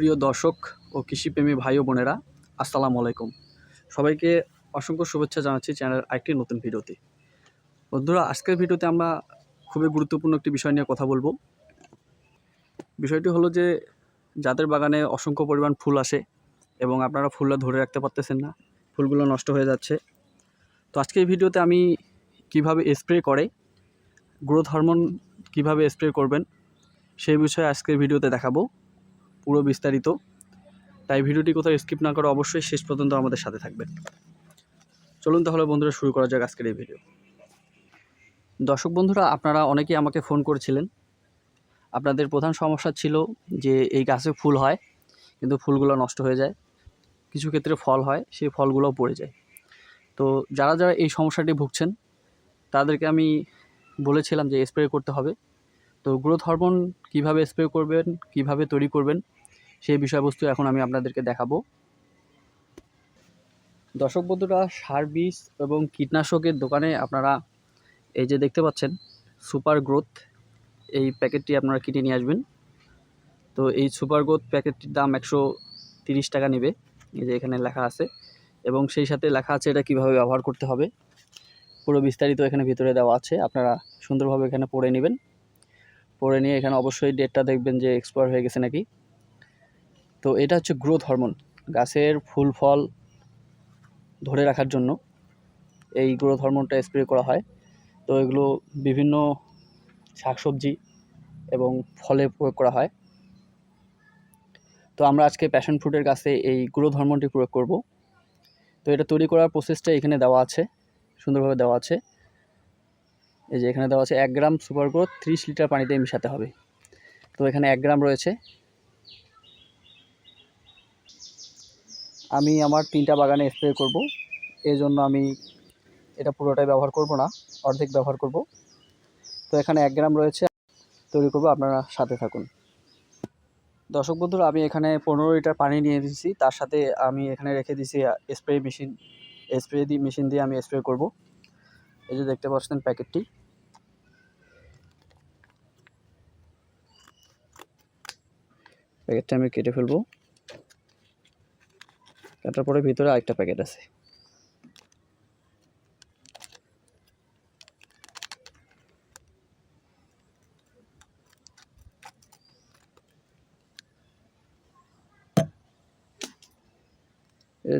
প্রিয় দর্শক ও কৃষিপ্রেমী ভাই ও বোনেরা, আসসালামু আলাইকুম। সবাইকে অসংখ্য শুভেচ্ছা জানাচ্ছি চ্যানেলের আরেকটি নতুন ভিডিওতে। বন্ধুরা, আজকের ভিডিওতে আমরা খুবই গুরুত্বপূর্ণ একটি বিষয় নিয়ে কথা বলব। বিষয়টি হলো যে, যাদের বাগানে অসংখ্য পরিমাণ ফুল আসে এবং আপনারা ফুলটা ধরে রাখতে পারতেছেন না, ফুলগুলো নষ্ট হয়ে যাচ্ছে। তো আজকের ভিডিওতে আমি কীভাবে স্প্রে করে, গ্রোথ হরমোন কীভাবে স্প্রে করবেন, সেই বিষয়ে আজকের ভিডিওতে দেখাবো। পুরো বিস্তারিত। তাই ভিডিওটি কোথাও স্কিপ না করে অবশ্যই শেষ পর্যন্ত আমাদের সাথে থাকবেন। চলুন তাহলে বন্ধুরা, শুরু করা যাক আজকের এই ভিডিও দর্শক বন্ধুরা, আপনারা অনেকেই আমাকে ফোন করেছিলেন। আপনাদের প্রধান সমস্যা ছিল যে এই গাছে ফুল হয়, কিন্তু ফুলগুলো নষ্ট হয়ে যায়। কিছু ক্ষেত্রে ফল হয়, সেই ফলগুলোও পড়ে যায়। তো যারা যারা এই সমস্যাটি ভুগছেন, তাদেরকে আমি বলেছিলাম যে স্প্রে করতে হবে। তো গ্রোথ হরমোন কীভাবে স্প্রে করবেন, কীভাবে তৈরি করবেন, সেই বিষয়বস্তু এখন আমি আপনাদেরকে দেখাবো। দর্শক বন্ধুরা, সার বীজ এবং কীটনাশকের দোকানে আপনারা এই যে দেখতে পাচ্ছেন সুপার গ্রোথ এই প্যাকেটটি আপনারা কিনে নিয়ে আসবেন। তো এই সুপার গ্রোথ প্যাকেটটির দাম একশো টাকা নেবে, এই যে এখানে লেখা আছে। এবং সেই সাথে লেখা আছে এটা কীভাবে ব্যবহার করতে হবে। পুরো বিস্তারিত এখানে ভিতরে দেওয়া আছে, আপনারা সুন্দরভাবে এখানে পড়ে নেবেন। পড়ে নিয়ে এখানে অবশ্যই ডেটটা দেখবেন যে এক্সপায়ার হয়ে গেছে নাকি। তো এটা হচ্ছে গ্রোথ হরমোন গাছের ফুল ফল ধরে রাখার জন্য এই গ্রোথ হরমোনটা স্প্রে করা হয়। তো এগুলো বিভিন্ন শাকসবজি এবং ফলে প্রয়োগ করা হয়। তো আমরা আজকে প্যাশন ফ্রুটের গাছে এই গ্রোথ হরমোনটি প্রয়োগ করব। তো এটা তৈরি করার প্রসেসটা এখানে দেওয়া আছে, সুন্দরভাবে দেওয়া আছে। এই যে এখানে দেওয়া আছে এক গ্রাম সুপার গ্রোথ ত্রিশ লিটার পানিতে মিশাতে হবে। তো এখানে এক গ্রাম রয়েছে। আমি আমার তিনটা বাগানে স্প্রে করব। এই জন্য আমি এটা পুরোটাই ব্যবহার করব না, অর্ধেক ব্যবহার করব। তো এখানে এক গ্রাম রয়েছে, তৈরি করব, আপনারা সাথে থাকুন। দর্শক বন্ধুরা, আমি এখানে পনেরো লিটার পানি নিয়ে দিয়েছি, তার সাথে আমি এখানে রেখে দিয়েছি স্প্রে মেশিন স্প্রে দিয়ে মেশিন দিয়ে আমি স্প্রে করব। এই যে দেখতে পাচ্ছেন প্যাকেটটি। প্যাকেটটা আমি কেটে ফেলব। কাটার পরে ভিতরে আরেকটা প্যাকেট আছে।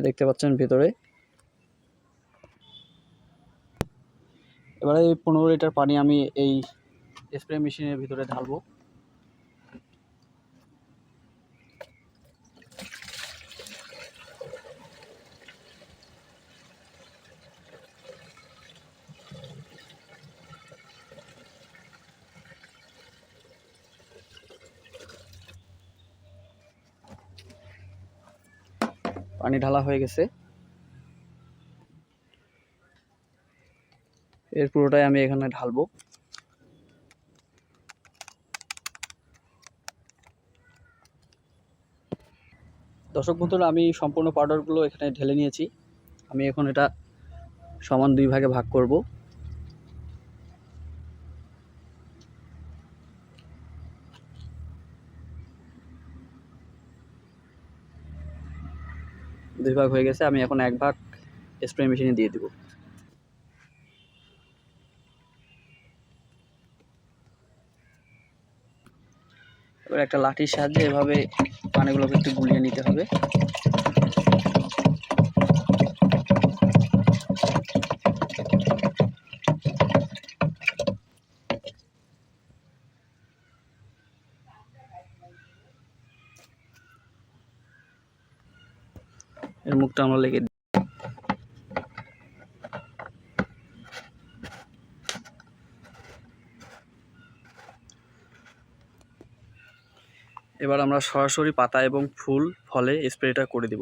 দেখতে পাচ্ছেন ভিতরে এবারে এই পনেরো লিটার পানি আমি এই স্প্রে মেশিনের ভিতরে ঢালবো। পানি ঢালা হয়ে গেছে। এর পুরোটাই আমি এখানে ঢালবো। দর্শক বন্ধুরা, আমি সম্পূর্ণ পাউডারগুলো এখানে ঢেলে নিয়েছি। আমি এখন এটা সমান দুই ভাগে ভাগ করব। দুই ভাগ হয়ে গেছে, আমি এখন এক ভাগ স্প্রে মেশিনে দিয়ে দেবো। এবার একটা লাঠির সাহায্যে এভাবে পানিগুলোকে একটু গুলিয়ে নিতে হবে। এর মুখটা আমরা লেগে এবার আমরা সরাসরি পাতা এবং ফুল, ফলে স্প্রেটা করে দেব।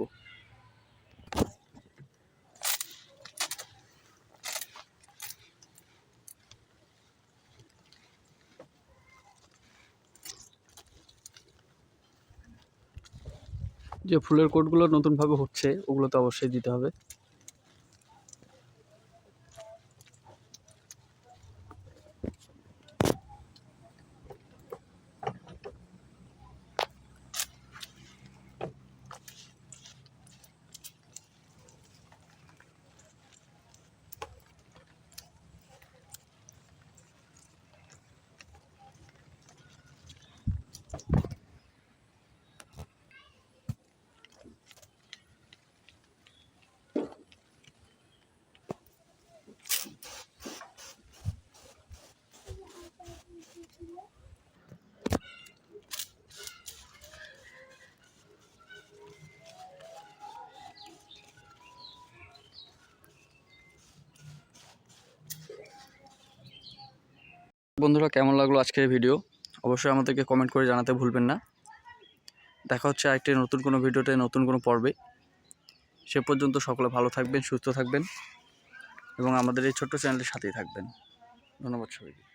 যে ফুলের কোটগুলো নতুনভাবে হচ্ছে ওগুলো তো অবশ্যই দিতে হবে। বন্ধুরা, কেমন লাগল আজকের ভিডিও অবশ্যই আমাদেরকে কমেন্ট করে জানাতে ভুলবেন না। দেখা হচ্ছে আরেকটি নতুন কোনো ভিডিওতে, নতুন কোনো পর্বে। সে পর্যন্ত সকলে ভালো থাকবেন, সুস্থ থাকবেন এবং আমাদের এই ছোট্ট চ্যানেলের সাথেই থাকবেন। ধন্যবাদ সবাইকে।